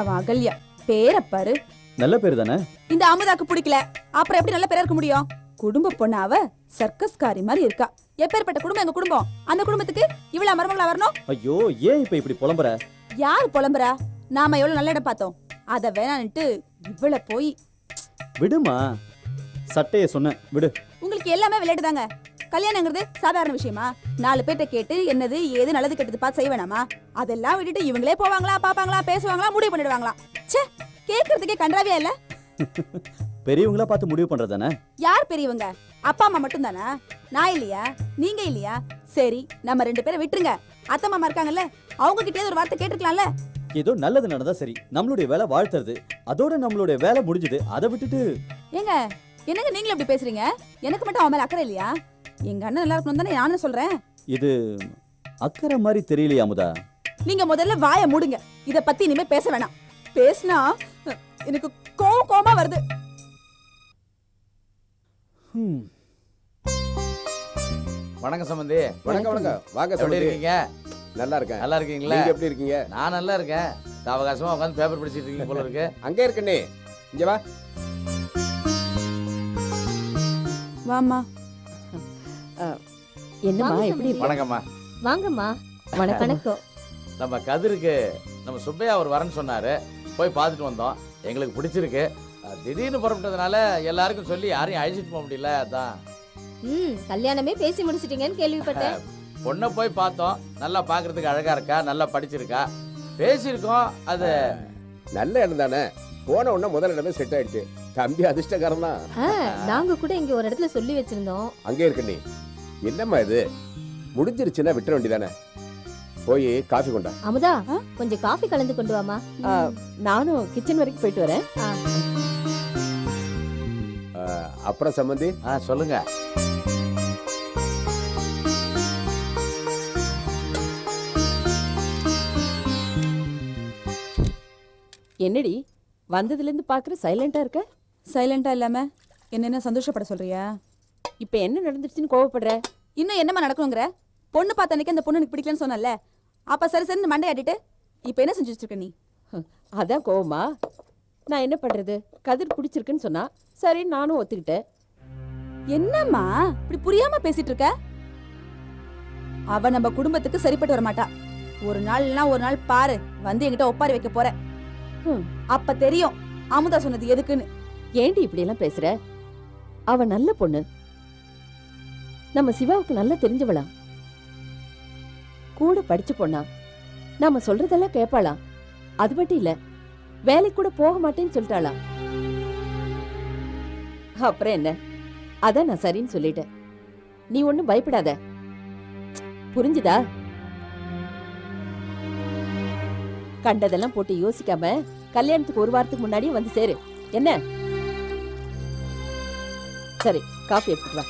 அகல்யாவா அகல்யா? பேரை பாரு. நல்ல பேர் தானே? இந்த அமுதாக்கு பிடிக்கல. அப்புறம் எப்படி நல்ல பேரா இருக்க முடியும்? குடும்ப பொண்ணு அவ சர்க்கஸ்காரி மாதிரி இருக்கா. எப்பேற்பட்ட குடும்பம் எங்க குடும்பம்? அந்த குடும்பத்துக்கு இவ்வளவு மருமகளா வரணும்? ஐயோ ஏன் இப்ப இப்படி புலம்புற? யார் புலம்புறா? நாம எவ்வளவு நல்ல இடம் பார்த்தோம். அத வேணான்ட்டு இவ்வள போய் விடுமா. சட்டைய சொன்னேன். விடு. உங்களுக்கு எல்லாமே விளையாட்டு தாங்க கல்யாணங்கிறது சாதாரண விஷயமா? நாலு பேர்ட்ட கேட்டு என்னது ஏது நல்லது கெட்டது பார்த்து செய்ய வேணாமா? அதெல்லாம் விட்டுட்டு இவங்களே போவாங்களா பாப்பாங்களா பேசுவாங்களா முடிவு பண்ணிடுவாங்களா? ச்சே கேக்குறதுக்கே கன்றாவியா இல்ல? பெரியவங்களா பார்த்து முடிவு பண்றது தானே யார் பெரியவங்க? அப்பா அம்மா மட்டும் தானா நான் இல்லையா? நீங்க இல்லையா? சரி நம்ம ரெண்டு பேரை விட்டுருங்க. அத்தை மாமா இருக்காங்கல்ல அவங்க கிட்டே ஒரு வார்த்தை கேட்டுக்கலாம்ல ஏதோ நல்லது நடந்தா சரி. நம்மளுடைய வேலை வாழ்த்துறது. அதோட நம்மளுடைய வேலை முடிஞ்சது. அதை விட்டுட்டு ஏங்க என்னங்க நீங்களும் இப்படி பேசுறீங்க? எனக்கு மட்டும் அவன் மேல அக்கறை இல்லையா? எங்க அண்ணன் நல்லா இருக்கணும் தானே நானும் சொல்றேன். இது அக்கறை மாதிரி தெரியலையா அமுதா நீங்க முதல்ல வாயை மூடுங்க. இத பத்தி இனிமே பேச வேணாம். பேசினா எனக்கு கோவம் கோவமா வருது. ஹம். வணக்கம் சம்பந்தி. வணக்கம் வணக்கம். வாங்க எப்படி சம்பந்தி. இருக்கீங்க? நல்லா இருக்கேன். நல்லா இருக்கீங்களா? நீங்க எப்படி இருக்கீங்க? நான் நல்லா இருக்கேன். அவகாசமா உட்காந்து பேப்பர் படிச்சிட்டு இருக்கீங்க போல இருக்கு. அங்கே இருக்கனே இங்க வா. வாமா என்னம்மா எப்படி இருக்க? வணக்கம்மா. வாங்கம்மா. வணக்கம். வணக்கம். நம்ம கதிருக்கு நம்ம சுப்பையா அவர் வரேன்னு சொன்னாரு. போய் பார்த்துட்டு வந்தோம். எங்களுக்கு பிடிச்சிருக்கு. அஹ், திடீர்னு புறப்பட்டதுனால எல்லாருக்கும் சொல்லி யாரையும் அழைச்சிட்டு போக முடியல அதான். ம் கல்யாணமே பேசி முடிச்சிட்டீங்கன்னு கேள்விப்பட்டேன். பொண்ணை போய் பார்த்தோம். நல்லா பார்க்கறதுக்கு அழகா இருக்கா? நல்லா படிச்சிருக்கா? பேசியிருக்கோம் அது. நல்ல இடம் தானே. போன உடனே முதல் இடமே செட் ஆயிடுச்சு. தம்பி அதிர்ஷ்டக்காரன் தான். ஆ, நாங்க கூட இங்க ஒரு இடத்துல சொல்லி வச்சிருந்தோம். அங்கே இருக்கனே என்னம்மா இது? முடிஞ்சிருச்சுன்னா விட்டுற வேண்டியதானே? போய் காஃபி கொண்டா. அமுதா ஆ? கொஞ்சம் காஃபி கலந்து கொண்டு வாமா ஆ, நானும் கிச்சன் வரைக்கும் போயிட்டு வரேன். அப்புறம் சம்பந்தி ஆ சொல்லுங்க. என்னடி வந்ததுல இருந்து பாக்குற சைலண்டா இருக்க? சைலண்டா இல்லாம என்னென்ன சந்தோஷப்பட சொல்றியா? இப்ப என்ன நடந்துச்சுன்னு கோவப்படுற? இன்னும் என்னமா நடக்கணுங்கிற பொண்ணு பார்த்த அன்னைக்கு அந்த பொண்ணு எனக்கு பிடிக்கலன்னு சொன்னல அப்ப சரி சரி மண்டை ஆட்டிட்டு இப்ப என்ன செஞ்சு வச்சிருக்க நீ அதான் கோவமா? நான் என்ன பண்றது? கதிர் பிடிச்சிருக்குன்னு சொன்னா சரி நானும் ஒத்துக்கிட்டேன். என்னம்மா? இப்படி புரியாம பேசிட்டு இருக்க அவ நம்ம குடும்பத்துக்கு சரிப்பட்டு வர மாட்டா ஒரு நாள்னா ஒரு நாள் பாரு வந்து என்கிட்ட ஒப்பாரி வைக்க போற. அப்ப தெரியும் அமுதா சொன்னது எதுக்குன்னு. ஏண்டி இப்படி எல்லாம் பேசுற? அவ நல்ல பொண்ணு. நம்ம சிவாவுக்கு நல்லா தெரிஞ்சவளா கூட படிச்சு பொண்ணா நாம சொல்றதெல்லாம் கேட்பாளா அது மட்டும் இல்ல வேலைக்கு கூட போக மாட்டேன்னு சொல்லிட்டாளா அப்புறம் என்ன? அதான் நான் சரின்னு சொல்லிட்டேன். நீ ஒன்னும் பயப்படாத. புரிஞ்சுதா? கண்டதெல்லாம் போட்டு யோசிக்காம கல்யாணத்துக்கு ஒரு வாரத்துக்கு முன்னாடியே வந்து சேரு. என்ன? சரி காஃபி எடுத்துட்டு வா.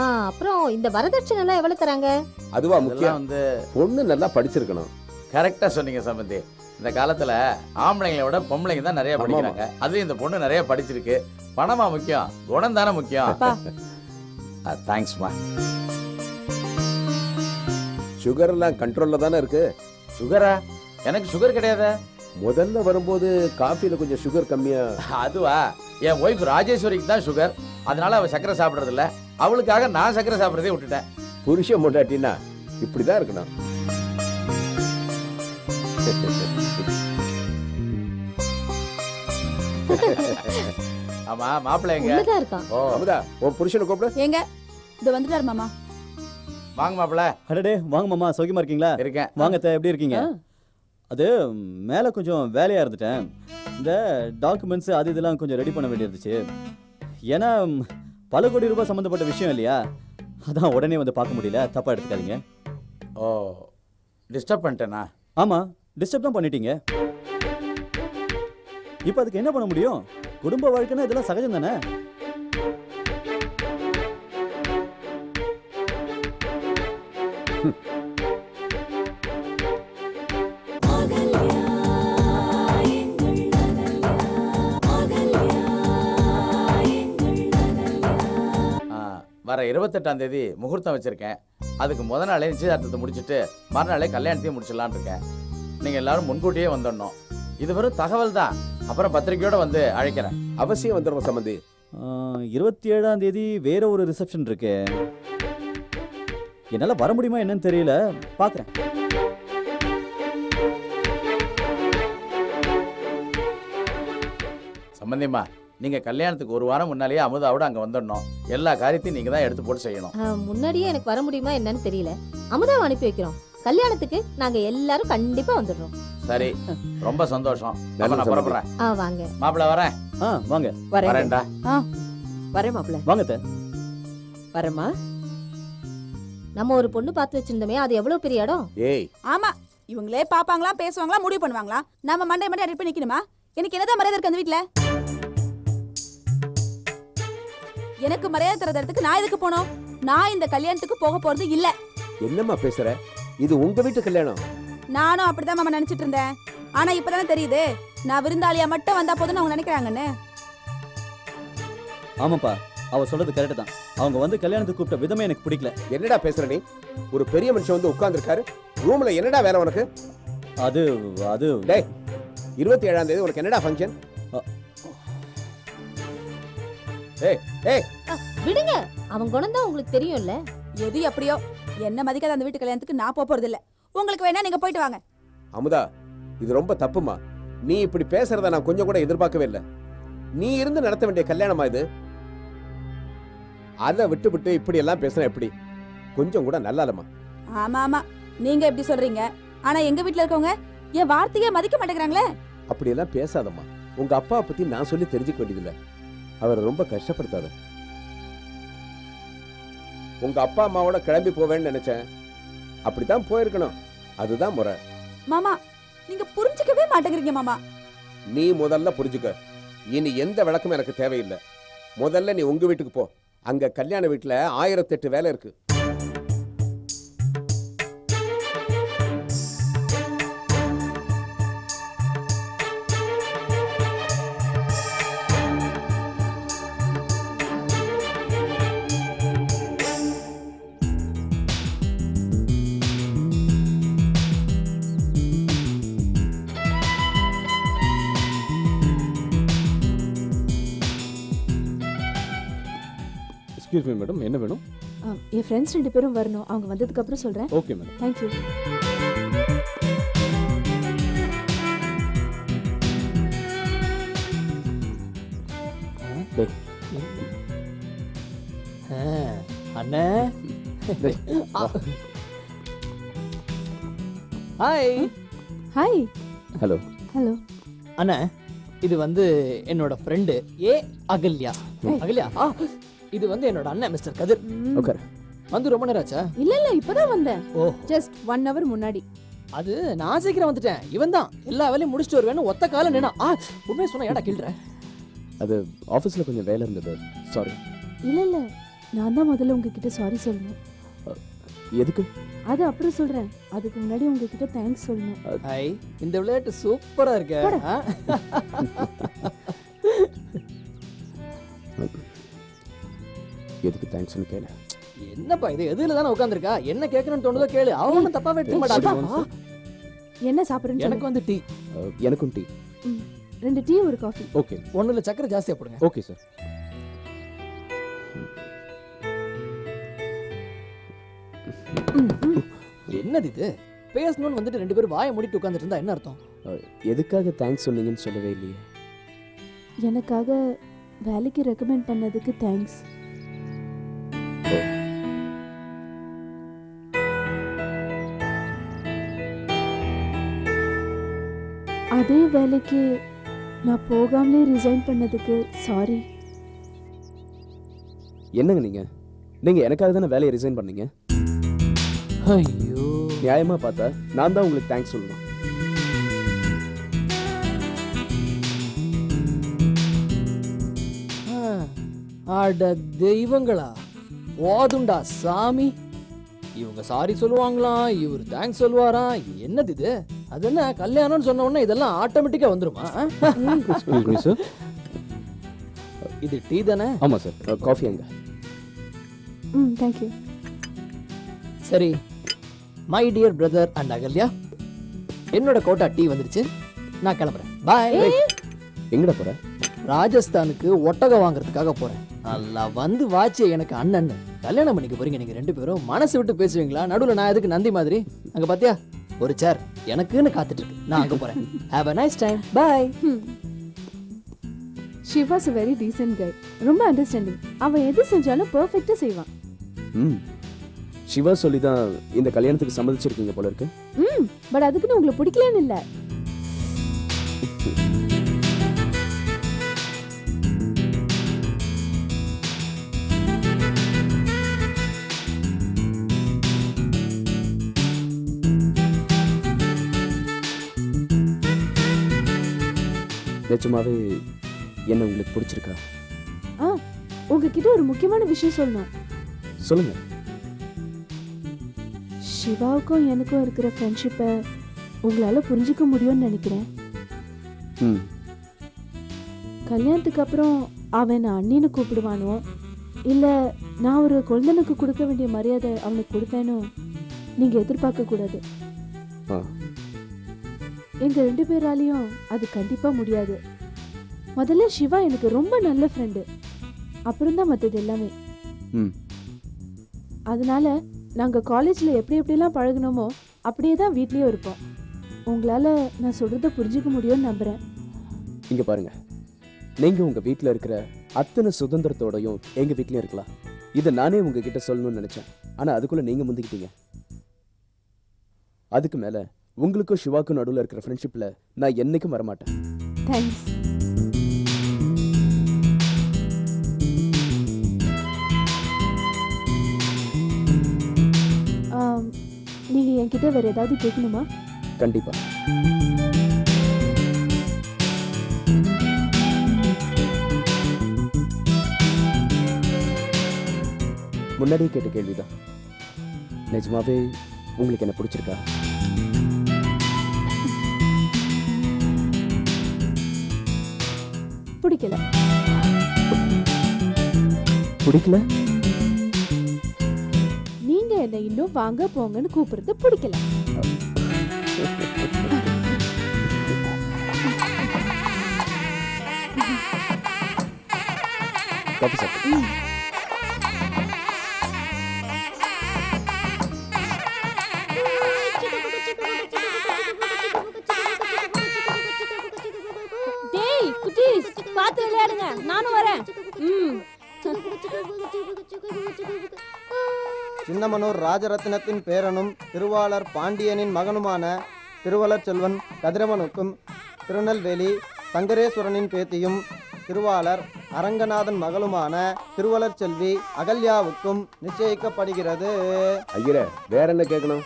அப்புறம் இந்த வரதட்சணை எல்லாம் எவ்வளவு தராங்க? அதுவா முக்கியம். வந்து பொண்ணு நல்லா படிச்சிருக்கணும். கரெக்டா சொன்னீங்க சம்பந்தி இந்த காலத்துல ஆம்பளைங்களை விட பொம்பளைங்க தான் நிறைய. படிக்கிறாங்க. அதுவும் இந்த பொண்ணு நிறைய படிச்சிருக்கு. பணமா முக்கியம். குணம் தானே முக்கியம். தேங்க்ஸ்மா சுகர் எல்லாம் கண்ட்ரோல்ல தானே இருக்கு? சுகரா எனக்கு சுகர் கிடையாதே? முதல்ல வரும்போது காஃபில கொஞ்சம் சுகர் கம்மியா அதுவா. என் ஒய்ஃப் ராஜேஸ்வரிக்கு தான் சுகர் அதனால அவ சக்கரை சாப்பிடுறது இல்ல அவளுக்காக நான் சக்கரை சாப்பிடுறதே விட்டுட்டேன். புருஷன் முண்டாட்டினா இப்படிதான் இருக்கணும். ஆமா மாப்பிள்ளை எங்க? உள்ளதா இருக்கான். ஓ அமுதா உன் புருஷனை கூப்பிடு. ஏங்க இது வந்துட்டாரு மாமா. வாங்க மாப்பிள்ளை. அடடே வாங்க மாமா சௌக்கியமா இருக்கீங்களா? இருக்கேன். வாங்க அத்தை, எப்படி இருக்கீங்க. அது மேலே கொஞ்சம் வேலையாக இருந்துட்டேன். இந்த டாக்குமெண்ட்ஸ் அது இதெல்லாம் கொஞ்சம் ரெடி பண்ண வேண்டியிருந்துச்சு. ஏன்னா பல கோடி ரூபாய் சம்மந்தப்பட்ட விஷயம் இல்லையா? அதான் உடனே வந்து பார்க்க முடியல. தப்பாக எடுத்துக்காதீங்க. ஓ டிஸ்டர்ப் பண்ணிட்டேனா? ஆமாம் டிஸ்டர்ப் தான் பண்ணிட்டீங்க. இப்போ அதுக்கு என்ன பண்ண முடியும்? குடும்ப வாழ்க்கைன்னா இதெல்லாம் சகஜம் தானே? ஆ, வர இருபத்தெட்டாம் தேதி முகூர்த்தம் வச்சிருக்கேன். அதுக்கு முத நாளே நிச்சயதார்த்தத்தை முடிச்சுட்டு மறுநாளே கல்யாணத்தையும் முடிச்சிடலான்னு இருக்கேன். நீங்கள் எல்லாரும் முன்கூட்டியே வந்துடணும். இது வெறும் தகவல் தான். அப்புறம் பத்திரிக்கையோட வந்து அழைக்கிறேன். அவசியம் வந்துடுவோம் சம்பந்தி? இருபத்தி ஏழாம் தேதி வேற ஒரு ரிசப்ஷன் இருக்கு. என்னால் வர முடியுமா என்னன்னு தெரியல. பார்க்குறேன் சம்பந்தியம்மா நீங்கள் கல்யாணத்துக்கு ஒரு வாரம் முன்னாலேயே அமுதாவோட அங்கே வந்துடணும். எல்லா காரியத்தையும் நீங்கள் தான் எடுத்து போட்டு செய்யணும். ஆ, முன்னாடியே எனக்கு வர முடியுமா என்னன்னு தெரியல. அமுதாவை அனுப்பி வைக்கிறோம். கல்யாணத்துக்கு நாங்க எல்லாரும் கண்டிப்பா வந்துடுறோம். சரி ரொம்ப சந்தோஷம். நான். புறப்படுறேன். ஆ வாங்க. மாப்பிள்ள வரேன். ஆ வாங்க. வரேன். வரேன்டா. வரேன் மாப்பிள்ள. வாங்க அத்தை. வரேம்மா. நம்ம ஒரு பொண்ணு பார்த்து வச்சிருந்தோமே அது எவ்வளவு பெரிய இடம்? ஏய். ஆமா இவங்களே பாப்பாங்களா பேசுவாங்களா முடிவு பண்ணுவாங்களா நம்ம மண்டை மண்டை அடிப்பி நிக்கணுமா எனக்கு என்னதான் மரியாதை இருக்கு அந்த வீட்ல? எனக்கு மரியாதை தரத இடத்துக்கு நான் எதுக்கு போனோம்? நான் இந்த கல்யாணத்துக்கு போக போறது இல்ல. என்னம்மா பேசுற? இது உங்க வீட்டு கல்யாணம். நானும் அப்படிதான் மாமா நினைச்சிட்டு இருந்தேன். ஆனா இப்பதானே தெரியுது. நான் விருந்தாளியா மட்டும் வந்தா போதும்னு அவங்க நினைக்கிறாங்கன்னு. ஆமாப்பா அவ சொல்றது கரெக்டு தான். அவங்க வந்து கல்யாணத்துக்கு கூப்பிட்ட விதமே எனக்கு பிடிக்கல. என்னடா பேசுற நீ? ஒரு பெரிய மனுஷன் வந்து உட்கார்ந்திருக்காரு. ரூம்ல என்னடா வேலை உனக்கு? அது அது டேய் இருபத்தி ஏழாம் தேதி உனக்கு என்னடா ஃபங்க்ஷன் ஏய் ஏய். ஆ, விடுங்க. அவன் குணம் தான் உங்களுக்கு தெரியும்ல. எது எப்படியோ? என்ன மதிக்காத அந்த வீட்டு கல்யாணத்துக்கு நான் போக போறது இல்ல உங்களுக்கு வேணா நீங்க போயிட்டு வாங்க. அமுதா இது ரொம்ப தப்புமா? நீ இப்படி பேசுறத நான் கொஞ்சம் கூட எதிர்பார்க்கவே இல்லை. நீ இருந்து நடத்த வேண்டிய கல்யாணமா இது? அதை விட்டு விட்டு இப்படி எல்லாம் பேசுனா எப்படி? கொஞ்சம் கூட நல்லா இல்லம்மா ஆமா ஆமா நீங்க எப்படி சொல்றீங்க. ஆனா எங்க வீட்ல இருக்கவங்க என் வார்த்தையே மதிக்க மாட்டேங்கிறாங்களே. அப்படி எல்லாம் பேசாதம்மா. உங்க அப்பாவை பத்தி நான் சொல்லி தெரிஞ்சுக்க வேண்டியதில்லை. அவரை ரொம்ப கஷ்டப்படுத்தாத. உங்க அப்பா அம்மாவோட கிளம்பி போவேன்னு நினைச்சேன். அப்படித்தான் போயிருக்கணும். அதுதான் முறை. மாமா நீங்க புரிஞ்சுக்கவே மாட்டேங்கிறீங்க மாமா. நீ முதல்ல புரிஞ்சுக்க. இனி எந்த விளக்கமும் எனக்கு தேவையில்லை. முதல்ல நீ உங்க வீட்டுக்கு போ. அங்க கல்யாண வீட்டுல ஆயிரத்தெட்டு வேலை இருக்கு. எக்ஸ்கியூஸ் மீ மேடம் என்ன வேணும்? ஆ, என் ஃப்ரெண்ட்ஸ் ரெண்டு பேரும் வரணும். அவங்க வந்ததுக்கு அப்புறம் சொல்றேன் ஓகே மேடம் தேங்க்யூ அண்ணே. ஹாய் ஹாய் ஹலோ ஹலோ அண்ணே இது வந்து என்னோட ஃப்ரெண்டு ஏ அகல்யா. அகல்யா? ஆ. இது வந்து என்னோட அண்ணன் மிஸ்டர் கதிர். Okay. வந்து ரொம்ப நேரம் ஆச்சா? இல்ல இல்ல இப்பதான் வந்தேன். ஓ. ஜஸ்ட் ஒன் ஹவர் முன்னாடி. அது நான் சீக்கிரம் வந்துட்டேன். இவன் தான். எல்லா வேலையும் முடிச்சுட்டு வருவேன்னு ஒத்த காலம் நின்னா. ஆ உண்மையை சொன்னா ஏடா கிள்ற? அது ஆஃபீஸில் கொஞ்சம் வேலை இருந்தது. சாரி இல்ல இல்ல. நான் தான் முதல்ல உங்ககிட்ட சாரி சொல்லணும். எதுக்கு? அது அப்புறம் சொல்றேன். அதுக்கு முன்னாடி உங்ககிட்ட தேங்க்ஸ் சொல்லணும். ஹாய் இந்த விளையாட்டு சூப்பரா இருக்க? எதுக்கு தேங்க்ஸ்னு கேளு. என்னப்பா இது? எதுல தானே உட்காந்துருக்கா என்ன கேட்கணும்னு தோணுதோ கேளு. அவன் ஒன்றும் தப்பா எடுக்க மாட்டான் அப்பா. என்ன சாப்பிடுறேன்னு எனக்கு. வந்து டீ. எனக்கும் டீ. ரெண்டு டீ ஒரு காஃபி. ஓகே ஒண்ணுல சக்கரை ஜாஸ்தியா போடுங்க. ஓகே சார் என்னது இது? பேசணும்னு வந்துட்டு ரெண்டு பேரும் வாயை மூடிட்டு உட்காந்துட்டு இருந்தா என்ன அர்த்தம்? எதுக்காக தேங்க்ஸ் சொன்னீங்கன்னு சொல்லவே இல்லையே. எனக்காக வேலைக்கு ரெக்கமெண்ட் பண்ணதுக்கு தேங்க்ஸ் அதே வேலைக்கு நான் போகாமலே ரிசைன் பண்ணதுக்கு சாரி என்னங்க நீங்கள் நீங்கள் எனக்காக தானே வேலையை ரிசைன் பண்ணீங்க? ஐயோ. நியாயமாக பார்த்தா நான் தான் உங்களுக்கு தேங்க்ஸ் சொல்லணும். அட தெய்வங்களா. போதுண்டா சாமி. இவங்க சாரி சொல்லுவாங்களாம் இவர் தேங்க்ஸ் சொல்லுவாராம் என்னது இது? அது என்ன கல்யாணம்னு சொன்ன உடனே இதெல்லாம் ஆட்டோமேட்டிக்கா வந்துருமா? சார் இது டீ தானே? ஆமாம் சார் காஃபி அங்கே. ம் தேங்க்யூ சரி. My dear brother and Akalya என்னோட கோட்டா டீ வந்துருச்சு. நான் கிளம்புறேன். பாய் எங்கடா போற? ராஜஸ்தானுக்கு ஒட்டகம் வாங்குறதுக்காக போறேன். நல்லா வந்து வாட்சி எனக்கு அண்ணன் கல்யாணம் பண்ணிக்க போறீங்க நீங்க ரெண்டு பேரும் மனசு விட்டு பேசுவீங்களா? நடுவுல நான் எதுக்கு நந்தி மாதிரி? அங்க பாத்தியா? ஒரு சேர் எனக்குன்னு காத்துட்டு இருக்கு நான் அங்க போறேன். Have a nice time bye Shiva's a very decent guy ரொம்ப அண்டர்ஸ்டாண்டிங் அவன் எது செஞ்சாலும் பெர்ஃபெக்ட்டா செய்வான். ம் சிவா சொல்லி தான் இந்த கல்யாணத்துக்கு சம்மதிச்சிருக்கீங்க போல இருக்கு. ம் பட் அதுக்குன்னு உங்களை பிடிக்கலன்னு இல்ல. நிஜமாவே என்ன உங்களுக்கு பிடிச்சிருக்கா? ஆ உங்ககிட்ட ஒரு முக்கியமான விஷயம் சொல்லணும். சொல்லுங்க. சிவாவுக்கும் எனக்கும் இருக்கிற ஃப்ரெண்ட்ஷிப்பை உங்களால புரிஞ்சுக்க முடியும்னு நினைக்கிறேன். ம். கல்யாணத்துக்கு அப்புறம் அவன் நான் அண்ணின்னு கூப்பிடுவானோ? இல்ல நான் ஒரு குழந்தைனுக்கு கொடுக்க வேண்டிய மரியாதை அவனுக்கு கொடுப்பேனோ? நீங்க எதிர்பார்க்க கூடாது. ஆ. எங்க ரெண்டு பேராலையும் அது கண்டிப்பா முடியாது. முதல்ல சிவா எனக்கு ரொம்ப நல்ல ஃப்ரெண்டு அப்புறம் தான் மற்றது எல்லாமே. ம். அதனால நாங்க காலேஜ்ல எப்படி எப்படிலாம் பழகுனோமோ அப்படியே தான் வீட்லயும் இருப்போம். உங்களால நான் சொல்றத புரிஞ்சுக்க முடியும்னு நம்புறேன். இங்க பாருங்க. நீங்க உங்க வீட்ல இருக்கிற அத்தனை சுதந்திரத்தோடையும் எங்க வீட்லயும் இருக்கலாம். இதை நானே உங்ககிட்ட சொல்லணும்னு நினைச்சேன். ஆனா அதுக்குள்ள நீங்க முந்திக்கிட்டீங்க. அதுக்கு மேல உங்களுக்கும் சிவாக்கும் நடுவுல இருக்கிற ஃப்ரெண்ட்ஷிப்ல நான் என்னைக்கும் வரமாட்டேன். தேங்க்ஸ் நீங்க என்கிட்ட வேற ஏதாவது கேட்கணுமா? கண்டிப்பா. முன்னாடியே கேட்ட கேள்விதான். நிஜமாவே உங்களுக்கு என்ன பிடிச்சிருக்கா? பிடிக்கல. பிடிக்கல? நீங்க என்ன இன்னும் வாங்க போங்கன்னு கூப்பிடுறது பிடிக்கல. காஃபி சாப்பிட்டு சின்னமனூர் ராஜரத்னத்தின் பேரனும் திருவாளர் பாண்டியனின் மகனுமான திருவளர் செல்வன் கதிரவனுக்கும் திருநெல்வேலி சங்கரேஸ்வரனின் பேத்தியும் திருவாளர் அரங்கநாதன் மகளுமான திருவளர் செல்வி அகல்யாவுக்கும் நிச்சயிக்கப்படுகிறது. ஐயரே வேற என்ன கேட்கணும்?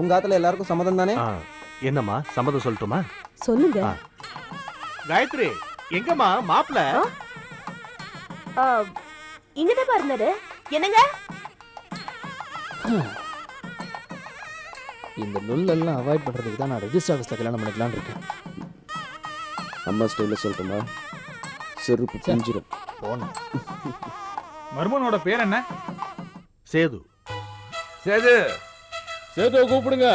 உங்க ஆத்துல எல்லாருக்கும் சம்மதம் தானே? என்னம்மா சம்மதம் சொல்லட்டுமா? சொல்லுங்க. காயத்ரி எங்கம்மா மாப்பிள? இங்கதான் பாருந்தாரு என்னங்க? இந்த நுல்லெல்லாம் அவாய்ட் பண்றதுக்கு தான் நான் ரெஜிஸ்டர் ஆஃபீஸ்ல கல்யாணம் பண்ணிக்கலாம்னு இருக்கேன். அம்மா ஸ்டைல சொல்லட்டுமா? செருப்பு பிஞ்சிரும். போனேன் மர்மனோட பேர் என்ன? சேது. சேது. சேதுவை கூப்பிடுங்க.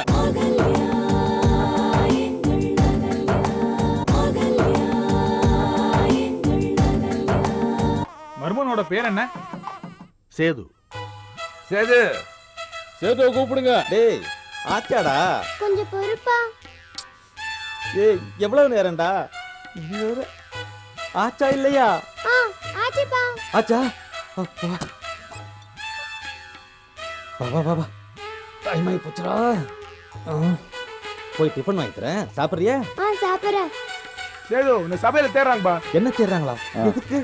மர்மனோட பேர் என்ன? சேது. சேது. சேதுவை கூப்பிடுங்க. டேய் ஆச்சாடா. கொஞ்சம் பொறுப்பா. ஏய் எவ்வளவு நேரம்டா? ஆச்சா இல்லையா? ஆ ஆச்சிப்பா. ஆச்சா? அப்பா வா. வா வா வா டைம் ஆகி போச்சுடா ஆ. போய் டிஃபன் வாங்கி தரேன். சாப்பிட்றியா? ஆ சாப்பிட்றேன். சேது இந்த சபையில தேடுறாங்கப்பா. என்ன தேடுறாங்களா? எதுக்கு?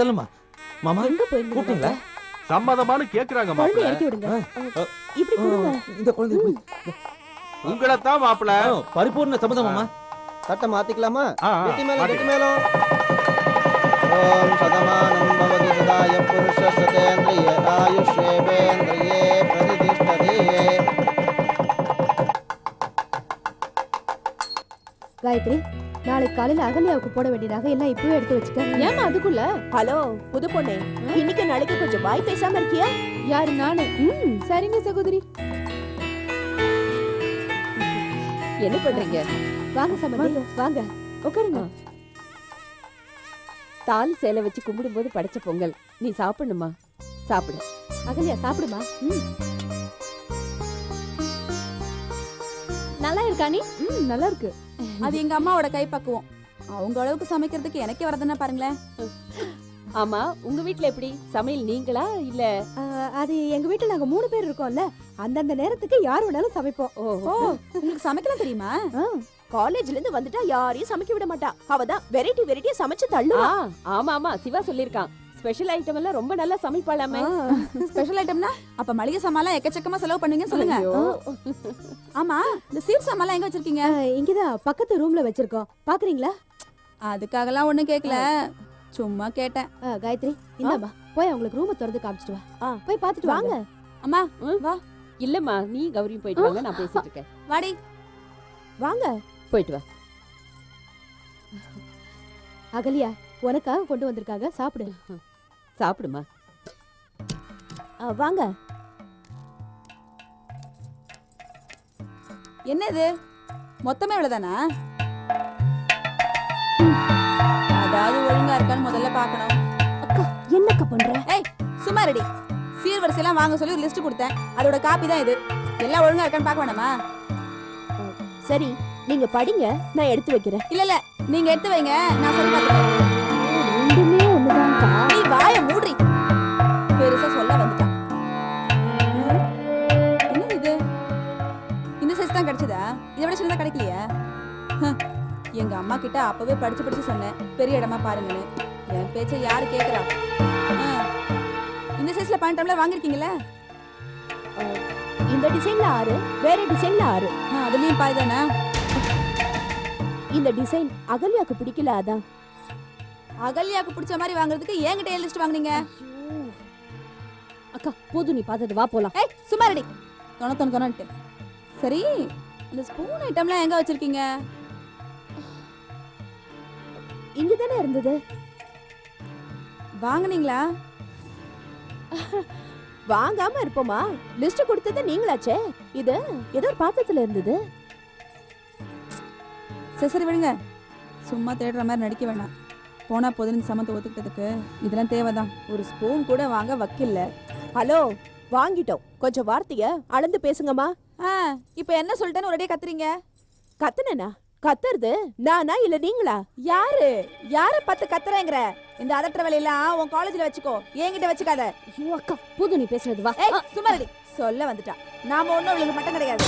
தள்ளுமா மாமா எங்க போயிருந்தீங்க? கூப்பிட்டீங்களா? சம்மதமானு கேக்குறாங்க குழந்தை மாப்பிள. இறக்கி விடுங்க. ஆ. இப்படி கொடுங்க. இந்த குழந்தை உங்களை தான் மாப்பிள. பரிபூர்ண சம்மதம் மாமா. தட்டை மாத்திக்கலாமா? ஆ, ஆ, கெட்டி மேல கெட்டி. மேலும் ஓம் சதமானம் பவதி சதாய புருஷ சதேந்திரியே ஆயுஷேவேந்திரியே பிரதிதிஷ்டதே காயத்ரி நாளைக்கு காலையில அகல்யாவுக்கு போட வேண்டிய நகை எல்லாம் இப்பவே எடுத்து வச்சுக்க. ஏமா அதுக்குள்ள? ஹலோ புது பொண்ணு. இன்னைக்கு நாளைக்கு கொஞ்சம் வாய் பேசாம இருக்கியா? யாரு நானு? ம் சரிங்க சகோதரி. என்ன பண்றீங்க? வாங்க சம்பந்தி வாங்க. உட்காருங்க. தாலி சேலை வச்சு கும்பிடும்போது படைச்ச பொங்கல். நீ சாப்பிடணுமா? சாப்பிடு. அகல்யா சாப்பிடுமா? ம். நல்லா இருக்கா நீ ம் நல்லா இருக்கு அது எங்க அம்மாவோட கை பக்குவம் அவங்க அளவுக்கு சமைக்கிறதுக்கு எனக்கே வரதுன்னா பாருங்களேன். ஆமா உங்க வீட்ல எப்படி? சமையல் நீங்களா இல்ல? அது எங்க வீட்டுல நாங்க மூணு பேர் இருக்கோம்ல. அந்தந்த நேரத்துக்கு யார் வேணாலும் சமைப்போம். ஓ. ஓ உங்களுக்கு சமைக்கலாம் தெரியுமா? காலேஜ்ல இருந்து வந்துட்டா யாரையும் சமைக்க விட மாட்டா. அவதான் வெரைட்டி வெரைட்டியா சமைச்சு தள்ளுவா. ஆமா ஆமா சிவா சொல்லிருக்கான் ஸ்பெஷல் ஐட்டம் எல்லாம் ரொம்ப நல்லா சமைப்பாளாமே. ஸ்பெஷல் ஐட்டம்னா அப்ப மளிகை சாமான்லாம் எக்கச்சக்கமா செலவு பண்ணுவீங்கன்னு சொல்லுங்க. ஆமா இந்த சீர் சாமான்லாம் எங்க வச்சிருக்கீங்க? இங்கதான் பக்கத்து ரூம்ல வச்சிருக்கோம். பாக்குறீங்களா? அதுக்காகலாம் ஒண்ணும் கேட்கல சும்மா கேட்டேன். ஆ, காயத்ரி இந்தாம்மா. போய் அவங்களுக்கு ரூமை திறந்து காமிச்சிட்டு வா. போய் பார்த்துட்டு வாங்க. அம்மா இல்லம்மா நீ கௌரியும் போயிட்டு வாங்க நான் பேசிட்டு இருக்கேன். வாடி. வாங்க. போயிட்டு வா. அகல்யா உனக்காக கொண்டு வந்திருக்காங்க சாப்பிடு. சாப்பிடுமா? வாங்க. என்னது? மொத்தமே இவ்வளவுதானா? அதாவது ஒழுங்கா இருக்கான்னு முதல்ல பார்க்கணும். அக்கா என்னக்கா பண்ற? ஏய் சும்மா ரெடி சீர்வரிசையெல்லாம் வாங்க சொல்லி ஒரு லிஸ்ட் கொடுத்தேன். அதோட காப்பி தான் இது. எல்லாம் ஒழுங்கா இருக்கான்னு பார்க்க வேணாமா? சரி நீங்க படிங்க நான் எடுத்து வைக்கிறேன். இல்ல இல்ல நீங்க எடுத்து வைங்க. நான் சொல்லி பார்த்துக்கிறேன். ரெண்டுமே ஒண்ணுதான்க்கா. வாய மூடி பெருசா சொல்ல வந்துட்டான் என்ன இது? இந்த சைஸ் தான் கிடைச்சதா? இதை விட சின்னதா கிடைக்கலையா. எங்க அம்மா கிட்ட அப்பவே படிச்சு படிச்சு சொன்னேன். பெரிய இடமா பாருங்கன்னு. என் பேச்சை யாரு கேக்குறா? இந்த சைஸ்ல பாயிண்ட் டம்ளர் வாங்கிருக்கீங்களா இந்த டிசைன்ல ஆறு வேற டிசைன்ல ஆறு. அதுலயும் பாய் தானே? இந்த டிசைன் அகல்யாக்கு பிடிக்கல அதான். அகல்யாக்கு பிடிச்ச மாதிரி வாங்குறதுக்கு என்கிட்ட ஏன் லிஸ்ட் வாங்குனீங்க? அக்கா போதும் நீ பார்த்தது வா போலாம். ஏய் சும்மா ரெடி தொண தொண தொணன்ட்டு. சரி இந்த ஸ்பூன் ஐட்டம்லாம் எங்க வச்சிருக்கீங்க? இங்க தானே இருந்தது? வாங்குனீங்களா? வாங்காம இருப்போமா? லிஸ்ட் கொடுத்தது நீங்களாச்சே. இது ஏதோ ஒரு பாத்திரத்துல இருந்தது. சரி சரி விடுங்க. சும்மா தேடுற மாதிரி நடிக்க வேணாம். போனா போதுன்னு சமத்தை ஒத்துக்கிட்டதுக்கு இதெல்லாம் தேவைதான். ஒரு ஸ்பூன் கூட வாங்க வக்கில்ல. ஹலோ வாங்கிட்டோம். கொஞ்சம் வார்த்தைய அளந்து பேசுங்கம்மா. ஆ இப்போ என்ன சொல்லிட்டேன்னு ஒரேடியா கத்துறீங்க? கத்துனேனா? கத்துறது நானா இல்ல நீங்களா? யாரு? யார பத்து கத்துறேங்கிற? இந்த அதட்டுற வேலையெல்லாம் உன் காலேஜ்ல வச்சுக்கோ. என்கிட்ட வச்சுக்காத. ஐயோ அக்கா போதும் நீ பேசுறது. வா. ஏய் சும்மா ரெடி சொல்ல வந்துட்டா. நாம ஒண்ணும் அவளுக்கு மட்டும் கிடையாது.